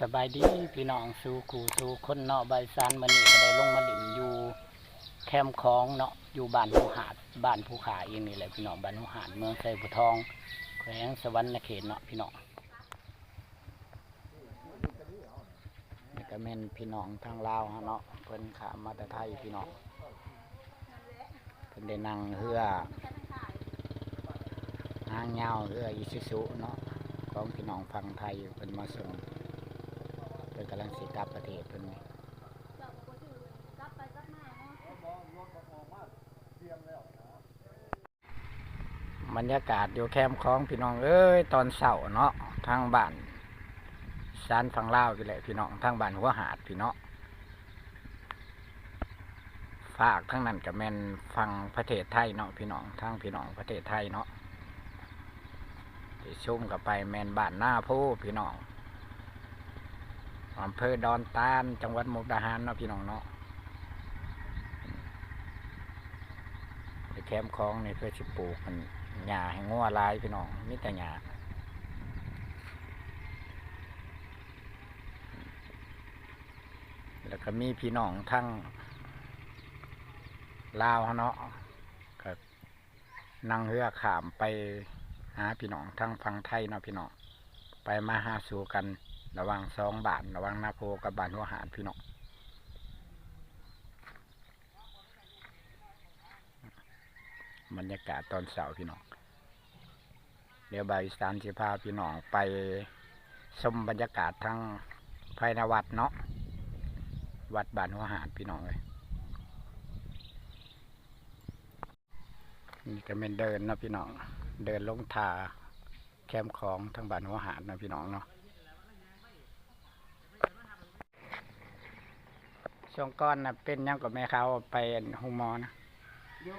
สบายดีพี่น้องสู่กูสู่คนเนาะใบซานมันนี่ก็ได้ลงมาหลินอยู่แคมป์คองเนาะอยู่บ้านภูหาดบ้านภูขาเองนี่แหละพี่น้องบ้านภูหาดเมืองไซบุทองแขวงสวรรณเขตเนาะพี่น้องนี่ก็แม่นพี่น้องทางลาวเนาะเพิ่นขามาแต่ไทยพี่น้องเพิ่นได้นั่งเรือหางยาวเรืออิซุซุเนาะของพี่น้องฟังไทยเพิ่นมาส่ง นกำลังสิกลับประเทศเพิ่นนี่บรรยากาศอยู่แคมป์ของพี่น้องเอ้ยตอนเสาร์เนาะทางบ้านซานฝั่งลาวกี่แหละพี่น้องทางบ้านหัวหาดพี่เนาะฝากทั้งนั้นกับแมนฟังประเทศไทยเนาะพี่น้องทางพี่น้องประเทศไทยเนาะที่ชุ่มกับไปแมนบ้านหน้าผู้พี่น้อง อำเภอดอนตานจังหวัดมุกดาหารเนาะพี่น้องเนาะแคมป์คลองนี่เพื่อสิปลูกมันหญ้าให้งัวลายพี่น้องมีแต่หญ้าแล้วก็มีพี่น้องทั้งลาวเนาะก็นั่งเรือขามไปหาพี่น้องทั้งฝั่งไทยเนาะพี่น้องไปมาหาสู่กัน ระวังสองบาทระวังนาโพกับบานหัวหารพี่น้องบรรยากาศตอนเสาร์พี่น้องเดี๋ยวใบายสานสิพาพี่น้องไปชมบรรยากาศทั้งภายในวัดเนาะวัดบานหัวหารพี่น้องเลยนี่ก็เป็นเดินนะพี่น้อง เดินลงทาแคมของทั้งบานหัวหารนะพี่น้องเนาะ ช่วงก้อนนะเป็นหยังกับแม่เขาไปหูหมอนะโย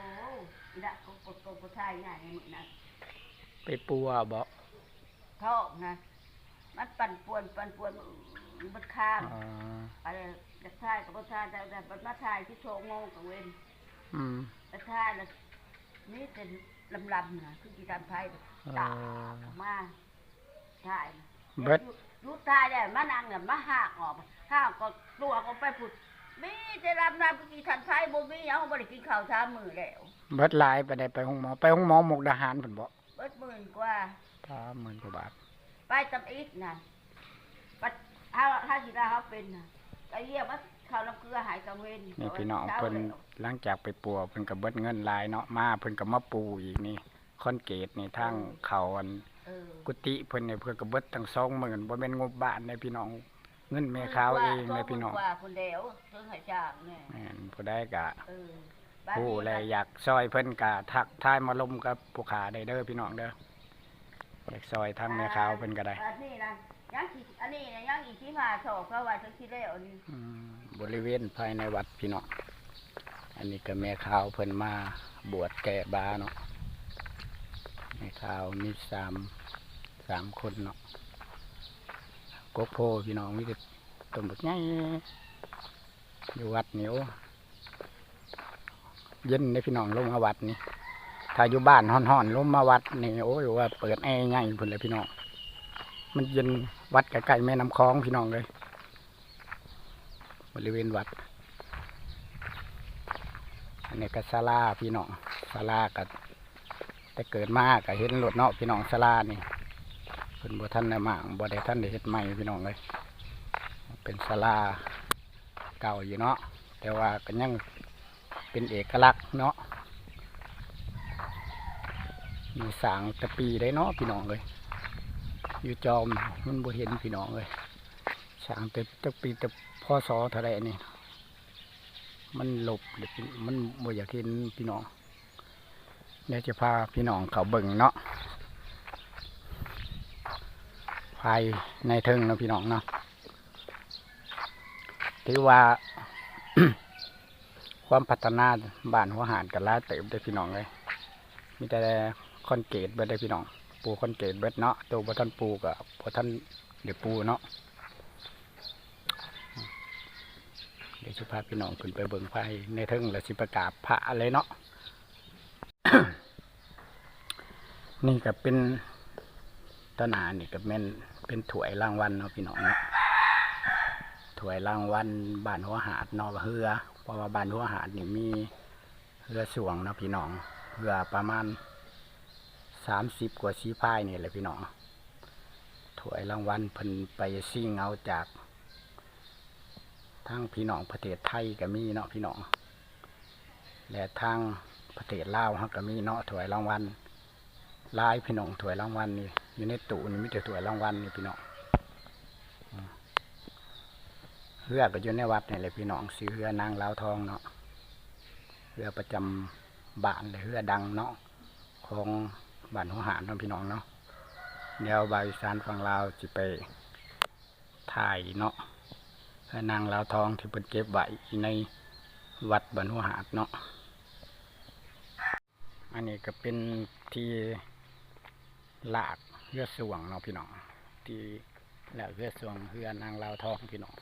อีละก็กดกดกดทายง่ายในมือนะไปปัวบ่ท้องนะมันปั่นป่วนปั่นป่วนมันข้างอ๋ออะไรจะทายกับบ่ทายแต่แต่บัดมาทายที่โชว์โมงกับเวนอืมไปทายแล้วนี่เป็นลำลำนะคือกีตามไทยตาออกมาทายนะเบิดรูดทายได้มานั่งเนี่ยมาหักออกหักก็ตัวก็ไปผุด มีแต่ลำลำกีทันไทยบ่มีเอาบ่ได้กินข้าวชามมือแล้วเบิดหลายไปได้ไปหูหมอ ไปหูหมอหมกดาหารผนบ่เบิดหมื่นกว่าสามหมื่นกว่าบาท ไปตำอีกนะปัดถ้าถ้าสิได้เขาเป็นนะไอ้เหี้ยมันเขาน้ำเกลือหายกังเวนนี่พี่น้องช้าเพิ่นแล้วหลังจากไปปัวเพิ่นก็เบิดเงินหลายเนาะมาเพิ่นก็มาปูอีกนี่คอนเกตนี่ทางเขาอันเออกุฏิเพิ่นเนี่ยเพิ่นก็เบิดตั้ง20,000บ่แม่นงบบ้านเด้พี่น้องเงินแม่ขาวเองเลยพี่น้องว่าคนเดียวถึงหายจากเนี่ยแม่นผู้ใดก็เออบ้านผู้นี้แลอยากซอยเพิ่นก็ทักทายมาลมกับผู้ขาได้เด้อพี่น้องเด้ออยากซอยทางแม่ขาวเพิ่นก็ได้บ้านนี้นะยังอีกอันนี้นะยังอีกที่มาโศกเขาว่าจะคิดแล้วนี่อืมบริเวณภายในวัดพี่น้องอันนี้ก็แม่ขาวเพิ่นมาบวชแก่บาเนาะแม่ขาวมีสามสามคนเนาะ กกโพพี่น้องมีแต่ต้นบักใหญ่อยู่วัดนี่โอ้เย็นในพี่น้องลงมาวัดนี่ถ้าอยู่บ้านห่อนๆลงมาวัดนี่โอ้ยว่าเปิดแอร์ใหญ่พุ่นเลยพี่น้องมันเย็นวัดใกล้ๆแม่น้ำคลองพี่น้องเลย บริเวณวัดอันนี้ก็ศาลาพี่น้องศาลาก็แต่เกิดมาก็เห็นรถเนาะพี่น้องศาลานี่ เพิ่นบ่ทันได้มากบ่ได้ทันได้เฮ็ดใหม่พี่น้องเลยเป็นศาลาเก่าอยู่เนาะแต่ว่าก็ยังเป็นเอกลักษณ์เนาะมีสางตะปีได้เนาะพี่น้องเลยอยู่จอมมันบ่เห็นพี่น้องเลยสางต่แตะปีแต่พศเท่าไรนี่มันหลบมันบ่อยากเห็นพี่น้องเดี๋ยวจะพาพี่น้องเขาเบิ่งเนาะภายในเทิงนะพี่น้องเนาะถือว่า ความพัฒนาบ้านหัวหารกันล้าเติบได้พี่น้องเลยมีแต่คอนเกตเบิดได้พี่น้อง ปูคอนเกตเบิดเนาะตัวบ่ท่านปูกับบ่ท่านเดี๋ยวปูเนาะเดี๋ยวสิพาพี่น้องขึ้นไปเบิ่งไฟในเทิงแล้วสิประกาศพระอะไรเนาะนี่ก็เป็นตนานี่ก็เป็น เป็นถวยรางวัลเนาะพี่น้องเนาะถวยรางวัลบ้านหัวหาดนอกเรือ เพราะว่าบ้านหัวหาดนี่มีเรือสวงเนาะพี่น้องเรือประมาณสามสิบกว่าสีพายนี่แหละพี่น้องถวยรางวัลเพิ่นไปซิ่งเอาจากทั้งพี่น้องประเทศไทยก็มีเนาะพี่น้องและทางประเทศลาวเขาก็มีเนาะถวยรางวัลลายพี่น้องถวยรางวัลนี่ อยู่ในตู้นี่มีแต่ถ้วยรางวัลนี่พี่น้องเรือก็อยู่ในวัดนี่แหละพี่น้องซื้อเรือนางลาวทองเนาะเรือประจำบ้านเลยเรือดังเนาะของบ้านหัวหารเนาะพี่น้องเนาะเดี๋ยวบาวอีสานฝั่งลาวจะไปถ่ายเนาะเรือนางลาวทองที่เป็นเก็บไว้ในวัดบ้านหัวหารเนาะอันนี้ก็เป็นที่ลาก เรือสวงเนาะพี่น้องที่แหละเรือสวงเรือนางลาวทองพี่น้อง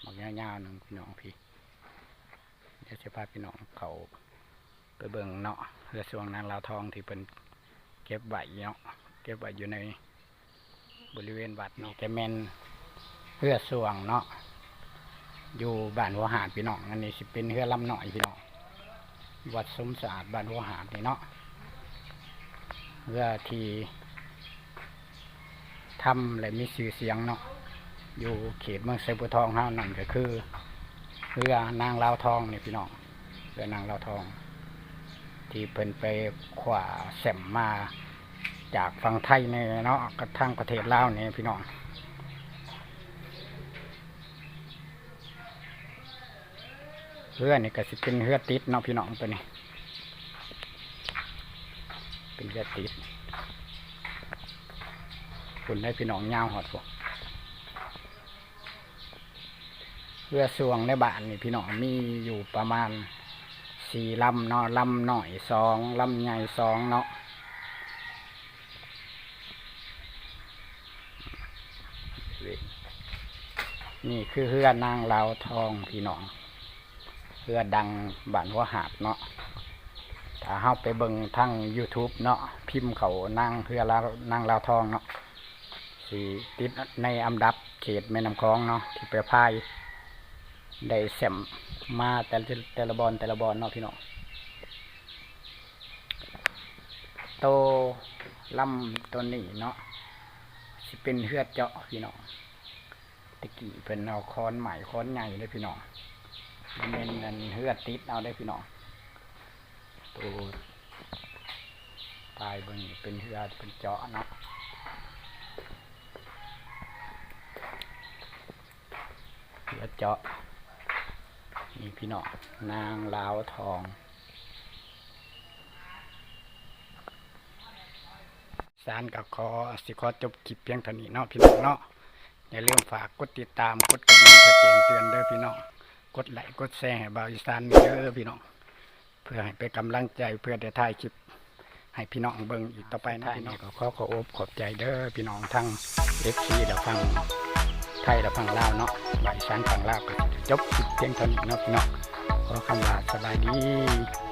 หมักยาวๆหนึ่งพี่น้องพี่เดี๋ยวจะพาพี่น้องเขาไปเบิ่งเนาะเรือสวงนางลาวทองที่เป็นเก็บไว้เนาะเก็บไว้อยู่ในบริเวณวัดนี่แต่แมนเรือสวงเนาะอยู่บ้านหัวหาดพี่น้องอันนี้สิเป็นเรือลำหน่อยพี่น้อง วัดสมสะอาดบ้านหัวหาดนี่เนาะเรือที่ทำและมีชื่อเสียงเนาะอยู่เขตเมืองไซบัวทองเฮานั่นก็คือเรือนางลาวทองนี่พี่น้องเรือนางลาวทอง ที่เพิ่นไปขวาแสมมาจากฝั่งไทยเนี่ยเนาะกระทั่งประเทศลาวนี่พี่น้อง เรือนี่ก็สิเป็นเรือติดเนาะพี่น้องตัวนี้ เป็นเรือติดคุณให้พี่น้องยาวหอดพวกเรือสวงในบ้านนี่พี่น้องมีอยู่ประมาณสี่ลำเนาะลำหน่อยสองลำใหญ่สองเนาะนี่คือเรือนางลาวทองพี่น้อง เรือดังบ้านหัวหาดเนาะถ้าเข้าไปเบิ่งทั้ง YouTube เนาะพิมพ์เขานางเรือลาวนางลาวทองเนาะสีติดในอันดับเขตแม่น้ำคลองเนาะที่ไปพายได้แสมมาแต่ละแต่ละบอลแต่ละบอลเนาะพี่น้องโตลำตัวนี้เนาะสิเป็นเฮือดเจาะพี่น้องตะกี้เป็นเอาค้อนใหม่ค้อนใหญ่เลยพี่น้อง มันเป็นนั่นเฮือดติดเอาได้พี่น้องตัวตายบิ่งนี่เป็นเฮือดเป็นเจาะเนาะเฮือดเจาะนี่พี่น้องนางลาวทองสารกับขอสิขอจบคลิปเพียงเท่านี้เนาะพี่น้องเนาะอย่าลืมฝากกดติดตามกดกระดิ่งเพื่อแจ้งเตือนเด้อพี่น้อง กดไลค์กดแชร์ให้บาวอีสานเด้อพี่น้อง เพื่อให้เป็นกำลังใจเพื่อได้ถ่ายคลิปให้พี่น้องเบิ่งอีกต่อไปนะพี่น้องขอขออบขอบใจเด้อพี่น้องทั้งเอฟซีและฟังไทยและฟังลาวเนาะบาวอีสานฟังลาวก็จะจบคลิปเพียงเท่านี้เนาะพี่น้องขอคำลาสบายดี